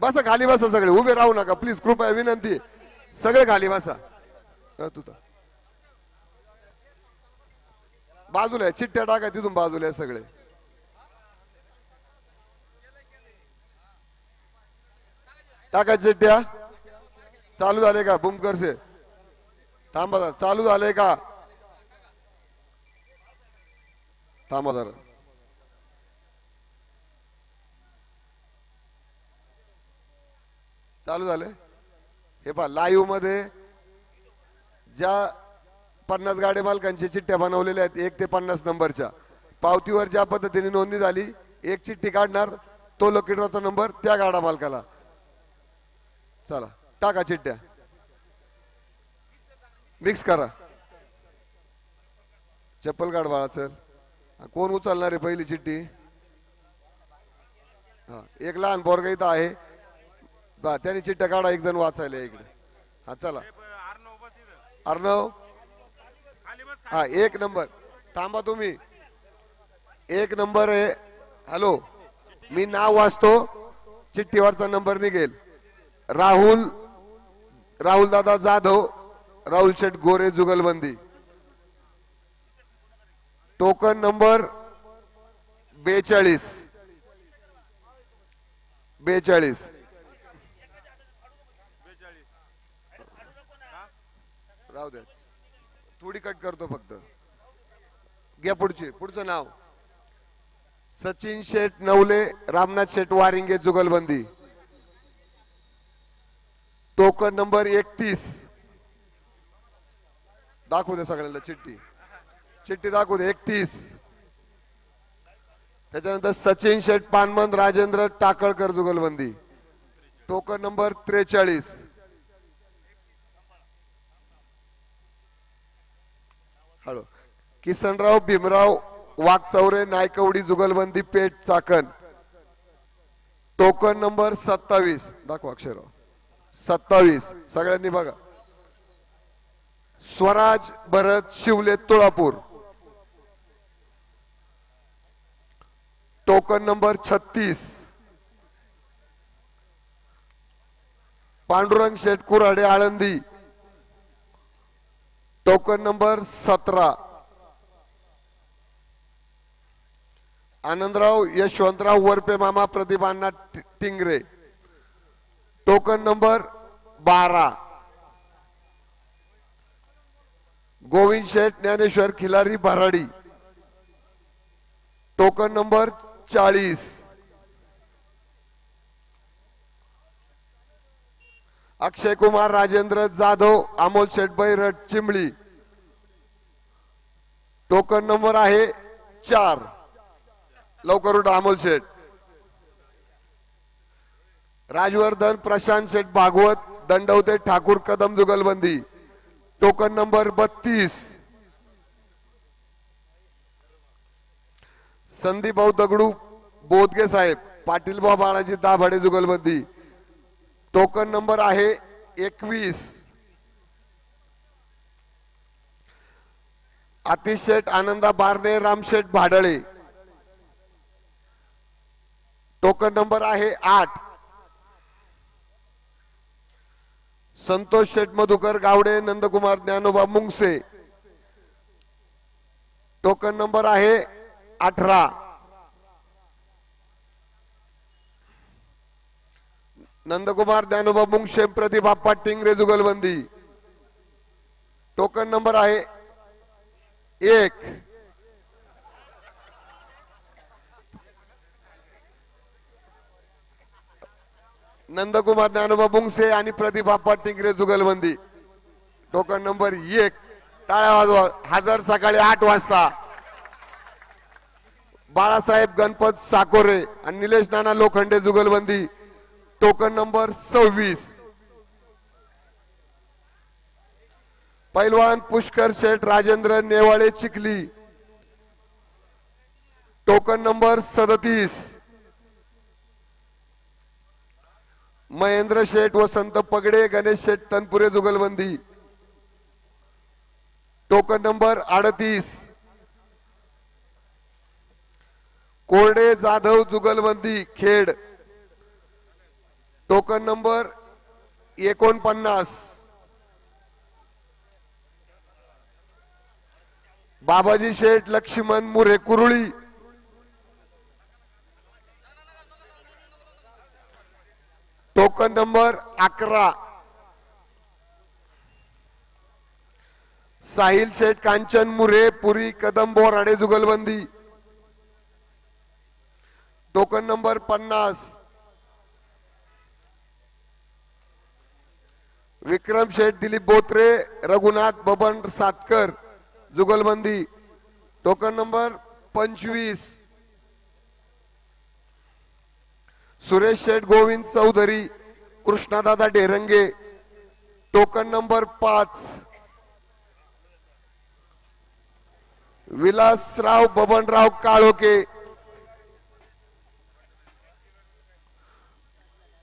बसा खाली बसा सगळे. उभे राहू नका. प्लीज कृपया विनंती. सगळे खाली बसा. तुता बाजूला आहे, चिठ्ठ्या टाका तिथून बाजूला आहे सगळे. टाका चिठ्ठ्या. चालू झाले का बुमकरसे थांबा चालू झाले का? थांबा जरा. चालू झाले हे पहा लाईव्हमध्ये ज्या पन्नास गाडे मालकांची चिठ्ठ्या बनवलेल्या आहेत एक ते पन्नास नंबरच्या. पावतीवर ज्या पद्धतीने नोंदणी झाली एक चिठ्ठी काढणार तो लोकेटरचा नंबर त्या गाडा मालकाला. चला टाका चिठ्ठ्या. मिक्स करा. चप्पल काढ बाळा सर कोण उचलणार आहे पहिली चिठ्ठी? हा एक लहान बोरगा इथं आहे. बा त्याने चिठ्ठ्या काढा एक जण वाचायला इकडे. हा चला. अर्णव? हा एक नंबर. थांबा तुम्ही. एक नंबर आहे. हॅलो. मी नाव वाचतो. चिठ्ठीवरचा नंबर निघेल. राहुल राहुल दादा जाधव राहुल शेठ गोरे जुगलबंदी. टोकन नंबर बेचाळीस. बेचाळीस. राहू द्या. थोडी कट करतो फक्त. घ्या पुढची पुढचं नाव. सचिन शेठ नवले रामनाथ शेठ वारिंगे जुगलबंदी. टोकन नंबर एकतीस. दाखवू दे सगळ्यांना चिठ्ठी. चिठ्ठी दाखवू दे एकतीस. त्याच्यानंतर सचिन शेठ पानमंद राजेंद्र टाकळकर जुगलबंदी. टोकन नंबर त्रेचाळीस. हॅलो. किसनराव भीमराव वाघचौरे नायकवडी जुगलबंदी पेठ चाकण. टोकन नंबर सत्तावीस. दाखवा अक्षरराव. सत्तावीस. सगळ्यांनी बघा. स्वराज भरत शिवले तुळापूर. टोकन नंबर छत्तीस. पांडुरंग शेट कुराडे आळंदी. टोकन नंबर सतरा. आनंदराव यशवंतराव वरपे मामा प्रदीपांना टिंगरे. टोकन नंबर बारा. गोविंद शेठ ज्ञानेश्वर खिलारी भराडी. टोकन नंबर चाळीस. अक्षय कुमार राजेंद्र जाधव अमोल शेठ चिमळी चिंबळी. टोकन नंबर आहे चार. लवकर उठा अमोल शेठ राजवर्धन प्रशांत शेठ भागवत दंडवते ठाकूर कदम जुगलबंदी. टोकन नंबर बत्तीस. संदीप भाऊ दगडू बोदगे साहेब पाटील भाऊ बाळाजी दाभाडे जुगलबंदी. टोकन नंबर आहे एकवीस. आतिश शेठ आनंदा बारणे रामशेठ भाडळे. टोकन नंबर आहे आठ. संतोष शेठ मधुकर गावडे नंदकुमार ज्ञानोबा मुंगसे. टोकन नंबर आहे अठरा. नंदकुमार ज्ञानोबा मुंगशे प्रतिभा टिंगरे जुगलबंदी टोकन नंबर आहे एक. नंदकुमार ज्ञानोबा बुंगसे आणि प्रतिभा टिंगरे जुगलबंदी टोकन नंबर एक. टाळ्या वाजवा. हजार सकाळी आठ वाजता. बाळासाहेब गणपत साकोरे आणि निलेश नाना लोखंडे जुगलबंदी. टोकन नंबर सव्वीस. पैलवान पुष्कर शेठ राजेंद्र नेवाळे चिखली. टोकन नंबर सदतीस. महेंद्र शेठ वसंत पगडे गणेश शेठ तनपुरे जुगलबंदी. टोकन नंबर अडतीस. कोरडे जाधव जुगलबंदी खेड. टोकन नंबर एकोणपन्नास. बाबाजी शेठ लक्ष्मण मुरे कुरुळी. टोकन नंबर अकरा. साहिल शेठ कांचन मुरे पुरी कदंबोर बोराडे जुगलबंदी. टोकन नंबर पन्नास. विक्रम शेठ दिलीप बोत्रे रघुनाथ बबन सातकर जुगलबंदी. टोकन नंबर पंचवीस. सुरेश शेठ गोविंद चौधरी कृष्णादादा डेरंगे. टोकन नंबर पाच. विलासराव बबनराव काळोके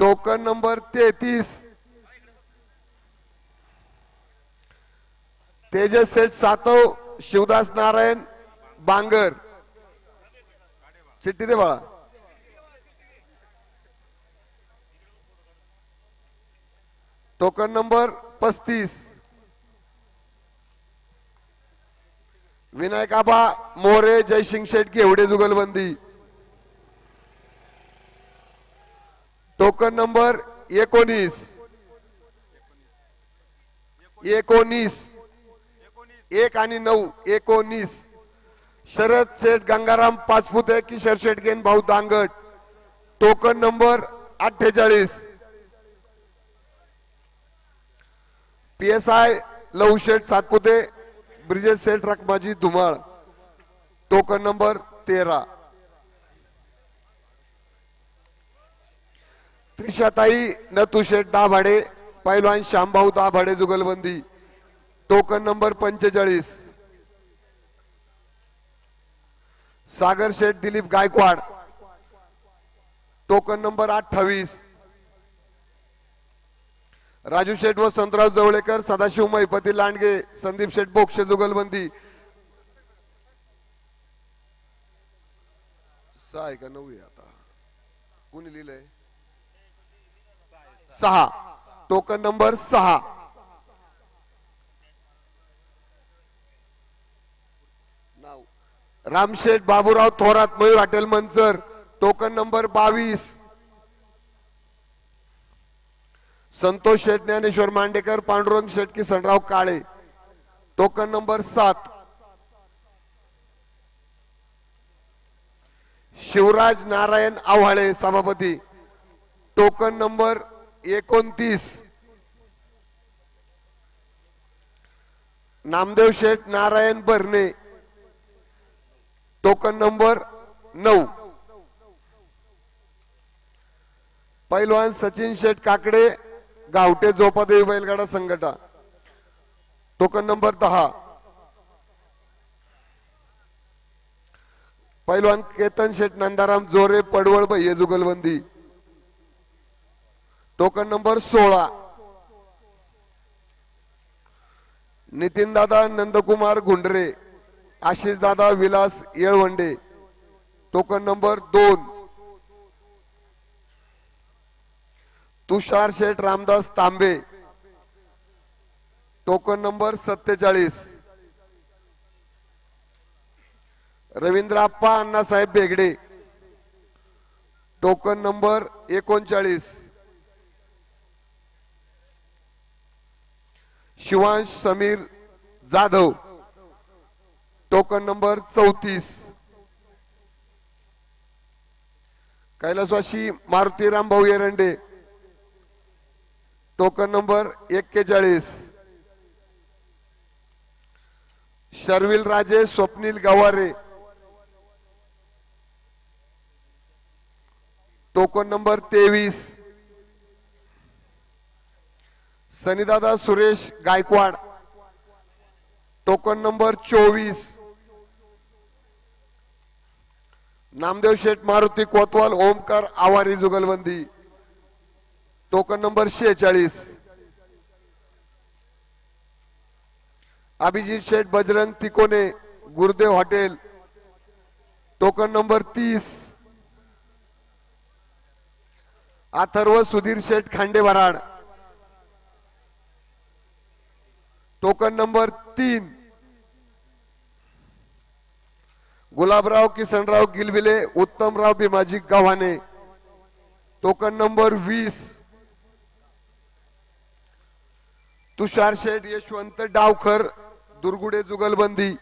टोकन नंबर तेहतीस. तेजस सेठ सातव शिवदास नारायण बांगर. चिठ्ठी दे बाळा. टोकन नंबर पस्तीस. विनायक आबा मोरे जयसिंग शेठ घेवडे जुगलबंदी. टोकन नंबर एकोणीस. एकोणीस. एक आणि नऊ एकोणीस. शरद शेठ गंगाराम पाचपुते किशोर शेटगेन भाऊ दांगट. टोकन नंबर अठ्ठेचाळीस. P S I Lav Sheth Satpute Brijesh Sheth Rakmaji Dhumal. Token number तेरा. त्रिशाताई नतू शेठ दाभाडे पैलवान श्यामभाऊ दाभाडे जुगलबंदी. टोकन नंबर पंचेचाळीस. सागर शेठ दिलीप गायकवाड. टोकन नंबर अठ्ठावीस. राजू शेठ व संतराव जवळेकर सदाशिव महिपती लांडगे संदीप शेठ बोक्षे जुगलबंदी. सहा आहे का? नऊ आहे आता. कुणी लिहिलंय? सहा. टोकन नंबर सहा. Ramsheth Baburao Thorat Mayur hotel Manchar token number बावीस. संतोष शेठ ज्ञानेश्वर मांडेकर पांडुरंग शेठ किसनराव काळे. टोकन नंबर सात. शिवराज नारायण आव्हाळे सभापती. टोकन नंबर एकोणतीस. नामदेव शेठ नारायण बर्ने. टोकन नंबर नऊ. पैलवान सचिन शेठ काकडे गावटे जोपादेवी बैलगाडा संघटा. टोकन नंबर दहा. पैलवान केतन शेठ नंदाराम जोरे पडवळ भैये जुगलबंदी. टोकन नंबर सोळा. नितीन दादा नंदकुमार गुंडरे. आशिष दादा विलास येळवंडे. टोकन नंबर दोन. तुषार शेठ रामदास तांबे. टोकन नंबर सत्तेचाळीस. रवींद्राप्पा अण्णासाहेब बेगडे. टोकन नंबर एकोणचाळीस. शिवांश समीर जाधव. टोकन नंबर चौतीस. कैलासवासी मारुतीराम भाऊ एरंडे टोकन नंबर एक्केचाळीस. शर्विल राजे स्वप्नील गवारे. टोकन नंबर तेवीस. सनीदादा सुरेश गायकवाड. टोकन नंबर चोवीस. नामदेव शेठ मारुती कोतवाल ओमकार आवारी जुगलबंदी. टोकन नंबर शेहेचाळीस. Abhijit Sheth Bajrang Tikone Gurudev hotel. Token number तीस. अथर्व सुधीर शेठ खांडे वराड. टोकन नंबर तीन. गुलाबराव किसनराव गिलविले उत्तमराव भीमाजी गव्हाणे. टोकन नंबर वीस. तुषार शेठ यशवंत डावखर दुर्गुडे जुगलबंदी.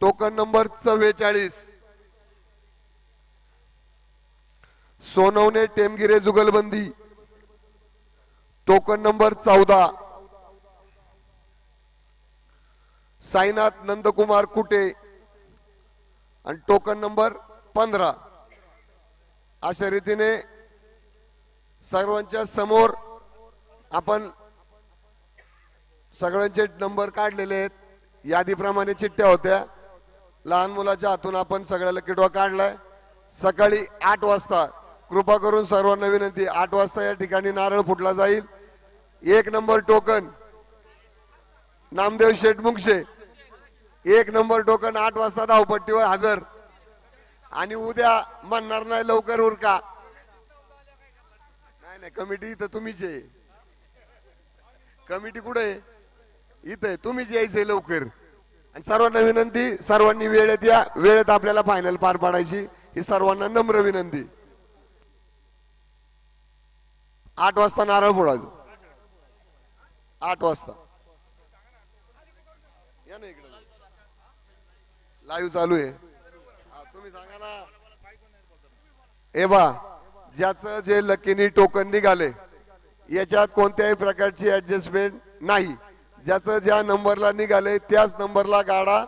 टोकन नंबर चव्वेचाळीस. सोनवणे टेमगिरे जुगलबंदी. टोकन नंबर चौदा. साईनाथ नंदकुमार कुटे. आणि टोकन नंबर पंधरा. अशा रीतीने सर्वांच्या समोर आपण सगळ्यांचे नंबर काढलेले आहेत. यादीप्रमाणे चिठ्ठ्या होत्या. लहान मुलाच्या हातून आपण सगळ्याला किडवा काढलाय. सकाळी आठ वाजता कृपा करून सर्वांना विनंती आठ वाजता या ठिकाणी नारळ फुटला जाईल. एक नंबर टोकन नामदेव शेठ मुंगशे एक नंबर टोकन आठ वाजता धावपट्टीवर हजर. आणि उद्या म्हणणार नाही लवकर उरका नाही नाही कमिटी इथं तुम्हीच आहे. कमिटी कुठे आहे? इथं आहे. तुम्हीच यायचंय लवकर. आणि सर्वांना विनंती सर्वांनी वेळेत या. वेळेत आपल्याला फायनल पार पाडायची. ही सर्वांना नम्र विनंती. आठ वाजता नारळ फोडायचं. आठ वाजता. या ना इकडे. लाईव्ह चालू आहे. तुम्ही सांगा ना. ए बा ज्याचं जे लकीनी टोकन निघाले याच्यात कोणत्याही प्रकारची ऍडजस्टमेंट नाही. ज्याचं ज्या नंबरला निघाले त्याच नंबरला गाडा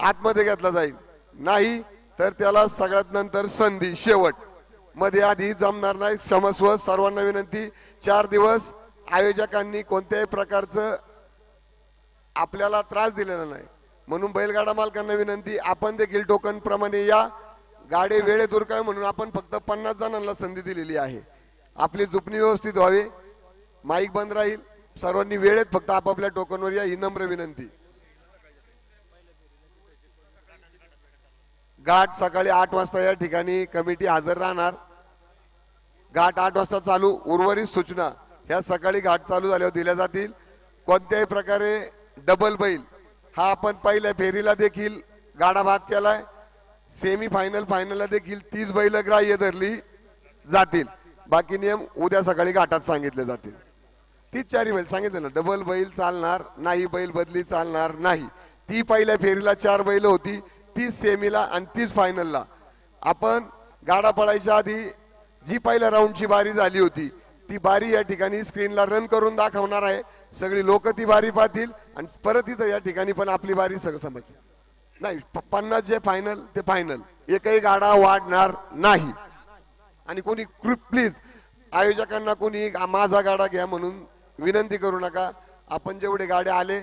आतमध्ये घेतला जाईल. नाही तर त्याला सगळ्यात नंतर संधी शेवट. मध्ये आधी जमणार नाही क्षमस्व सर्वांना विनंती. चार दिवस आयोजकांनी कोणत्याही प्रकारचं आपल्याला त्रास दिलेला नाही. म्हणून बैलगाडा मालकांना विनंती आपण देखील टोकन प्रमाणे या. गाडी वेळेत उरकावे म्हणून आपण फक्त पन्नास जणांना संधी दिलेली आहे. आपली जुपणी व्यवस्थित व्हावी. माईक बंद राहील. सर्वांनी वेळेत फक्त आपापल्या टोकनवर या ही नम्र विनंती. घाट सकाळी आठ वाजता या ठिकाणी कमिटी हजर राहणार. घाट आठ वाजता चालू उर्वरित सूचना. ह्या सकाळी घाट चालू झाल्यावर दिल्या जातील. कोणत्याही प्रकारे डबल बैल हा आपण पहिल्या फेरीला देखील गाडा भात केलाय. सेमी फायनल फायनलला देखील तीच बैल ग्राह्य धरली जातील. बाकी नियम उद्या सकाळी घाटात सांगितले जातील. तीच चारी बैल सांगितलं ना डबल बैल चालणार नाही बैल बदली चालणार नाही. ती पहिल्या फेरीला चार बैल होती तीच सेमीला आणि तीच फायनलला आपण गाडा पळायच्या आधी जी पहिल्या राऊंडची बारी झाली होती ती बारी या ठिकाणी स्क्रीनला रन करून दाखवणार आहे. सगळी लोक ती बारी पाहतील आणि परत इथं या ठिकाणी पण आपली बारी सगळं समजतील नाही प- पन्नास जे फायनल ते फायनल एकही गाडा वाढणार नाही. आणि कोणी प्लीज आयोजकांना कोणी माझा गाडा घ्या म्हणून विनंती करू नका. आपण जेवढे गाड्या आले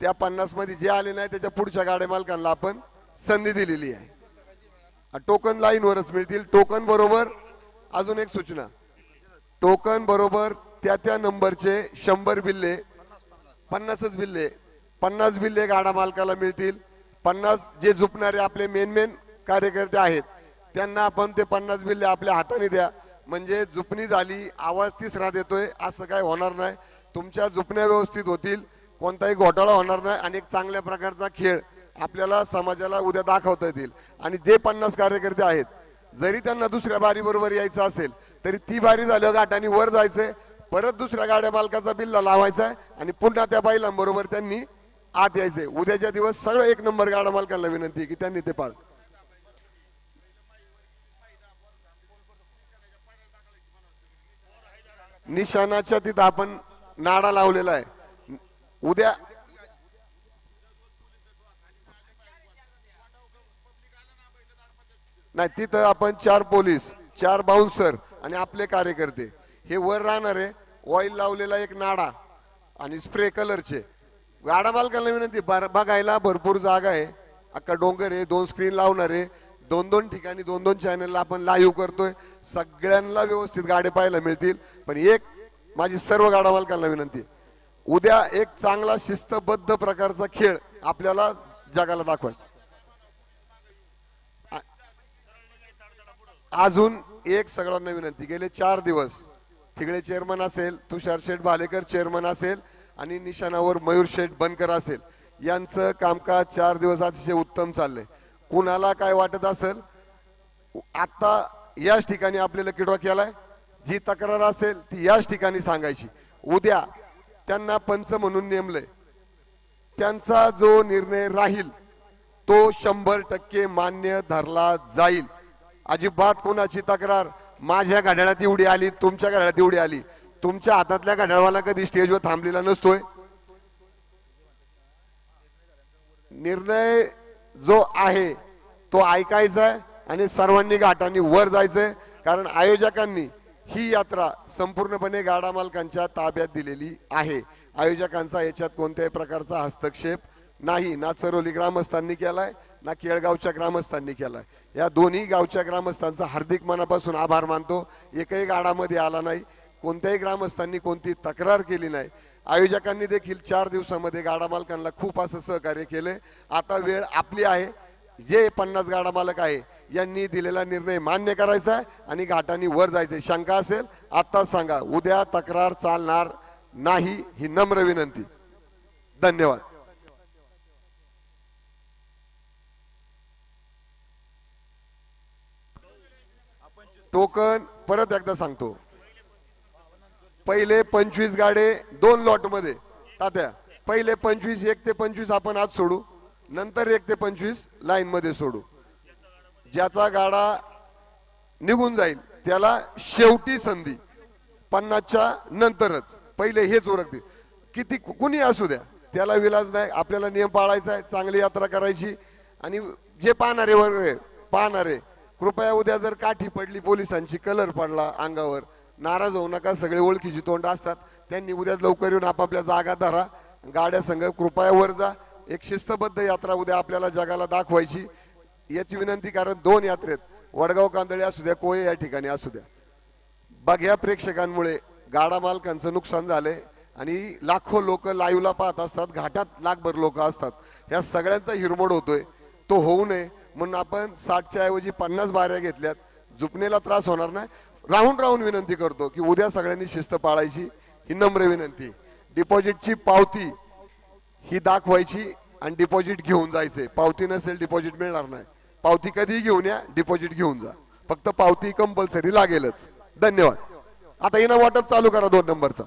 त्या पन्नासमध्ये जे आले नाही त्याच्या पुढच्या गाड्या मालकांना आपण संधी दिलेली आहे. टोकन लाईनवरच मिळतील. टोकन बरोबर अजून एक सूचना. टोकन बरोबर त्या त्या नंबरचे शंभर बिल्ले पन्नासच बिल्ले. पन्नास बिल्ले गाडा मालकाला मिळतील. पन्नास जे झुपणारे आपले मेन मेन कार्यकर्ते आहेत त्यांना आपण ते पन्नास बिल्ले आपल्या हाताने द्या. म्हणजे झुपणी झाली आवाज तिसरा देतोय असं काय होणार नाही. तुमच्या झुपण्या व्यवस्थित होतील कोणताही घोटाळा होणार नाही आणि एक चांगल्या प्रकारचा खेळ आपल्याला समाजाला उद्या दाखवता येतील. आणि जे पन्नास कार्यकर्ते आहेत जरी त्यांना दुसऱ्या बारी बरोबर यायचं असेल तरी ती बारी झाल्यावर गाठाने वर जायचंय परत दुसऱ्या गाड्या मालकाचा बिल्ला लावायचा आहे आणि पुन्हा त्या बैलांबरोबर त्यांनी आत यायचंय. उद्याच्या दिवस सगळं एक नंबर गाडा मालकांना विनंती आहे की त्यांनी ते पाळ निशाणाच्या तिथं आपण नाडा लावलेला आहे. उद्या नाही तिथं आपण चार पोलीस चार बाउन्सर आणि आपले कार्यकर्ते. हे वर राहणार आहे ऑइल लावलेला एक नाडा आणि स्प्रे कलरचे गाडा मालकाला विनंती बघायला भरपूर जागा आहे. अख्खा डोंगर आहे दोन स्क्रीन लावणार. आहे दोन दोन ठिकाणी दोन दोन चॅनलला आपण लाईव्ह करतोय. सगळ्यांना व्यवस्थित गाडे पाहायला मिळतील. पण एक माझी सर्व गाडा मालकांना विनंती उद्या एक चांगला शिस्तबद्ध प्रकारचा खेळ आपल्याला जगाला दाखवायचा. अजून एक सगळ्यांना विनंती. गेले चार दिवस तिकडे चेअरमन असेल तुषार शेठ भालेकर चेअरमन असेल आणि निशाणावर मयूर शेठ बनकर असेल. यांचं कामकाज चार दिवस अतिशय उत्तम चाललंय. कुणाला काय वाटत असेल आता याच ठिकाणी आपल्याला किडवा केलाय जी तक्रार असेल ती याच ठिकाणी सांगायची. उद्या त्यांना पंच म्हणून नेमलंय. त्यांचा जो निर्णय राहील तो शंभर टक्के मान्य धरला जाईल. अजिबात कोणाची तक्रार. माझ्या घड्याळात एवढी आली तुमच्या घड्याळात एवढी आली. तुमच्या हातातल्या घड्याळवाला कधी स्टेजवर थांबलेला नसतोय. निर्णय जो आहे तो ऐकायचा आहे आणि सर्वांनी घाटांनी वर जायचंय. कारण आयोजकांनी ही यात्रा संपूर्णपणे गाडा मालकांच्या ताब्यात दिलेली आहे. आयोजकांचा याच्यात कोणत्याही प्रकारचा हस्तक्षेप नाही. ना चरोली ग्रामस्थांनी केलाय. ना केळगावच्या ग्रामस्थांनी केला या दोन्ही गावच्या ग्रामस्थांचा हार्दिक मनापासून आभार मानतो. एकही गाडामध्ये आला नाही. कोणत्याही ग्रामस्थांनी कोणती तक्रार केली नाही. आयोजकांनी देखील चार दिवसामध्ये गाडा मालकांना खूप असं सहकार्य केले. आता वेळ आपली आहे. जे पन्नास गाडा मालक आहे यांनी दिलेला निर्णय मान्य करायचा आहे आणि घाटांनी वर जायचंय शंका असेल आत्ताच सांगा. उद्या तक्रार चालणार नाही ही नम्र विनंती. धन्यवाद. टोकन परत एकदा सांगतो. पहिले पंचवीस गाडे दोन लॉटमध्ये. तात्या पहिले पंचवीस एक ते पंचवीस आपण आज सोडू. नंतर एक ते पंचवीस लाईन मध्ये सोडू. ज्याचा गाडा निघून जाईल त्याला शेवटी संधी. पन्नासच्या नंतरच. पहिले हेच ओळखते किती कुणी असू द्या त्याला विलाज नाही आपल्याला नियम पाळायचा आहे चांगली यात्रा करायची. आणि जे पाहणारे वगैरे पाहणारे कृपया उद्या जर काठी पडली पोलिसांची कलर पडला अंगावर नाराज होऊ नका सगळे ओळखीची तोंड असतात. त्यांनी उद्या लवकर येऊन आपापल्या जागा धरा. गाड्या संघ कृपया वर जा. एक शिस्तबद्ध यात्रा उद्या आपल्याला जगाला दाखवायची. याची विनंती कारण दोन यात्रेत वडगाव कांदळे असू द्या कोये या ठिकाणी असू द्या. बघ्या प्रेक्षकांमुळे गाडा मालकांचं नुकसान झालंय आणि लाखो लोक लाईव्हला पाहत असतात. घाटात लाखभर लोक असतात. या सगळ्यांचा हिरमोड होतोय. तो होऊ नये. म्हणून आपण साठच्या ऐवजी पन्नास बाऱ्या घेतल्यात. झुपणेला त्रास होणार नाही. राहून राहून विनंती करतो की उद्या सगळ्यांनी शिस्त पाळायची. ही नम्र विनंती. डिपॉझिटची पावती ही दाखवायची आणि डिपॉझिट घेऊन जायचे. पावती नसेल डिपॉझिट मिळणार नाही. पावती कधीही घेऊन या डिपॉझिट घेऊन जा. फक्त पावती कंपल्सरी लागेलच. धन्यवाद. आता हिना वाटप चालू करा दोन नंबरचा.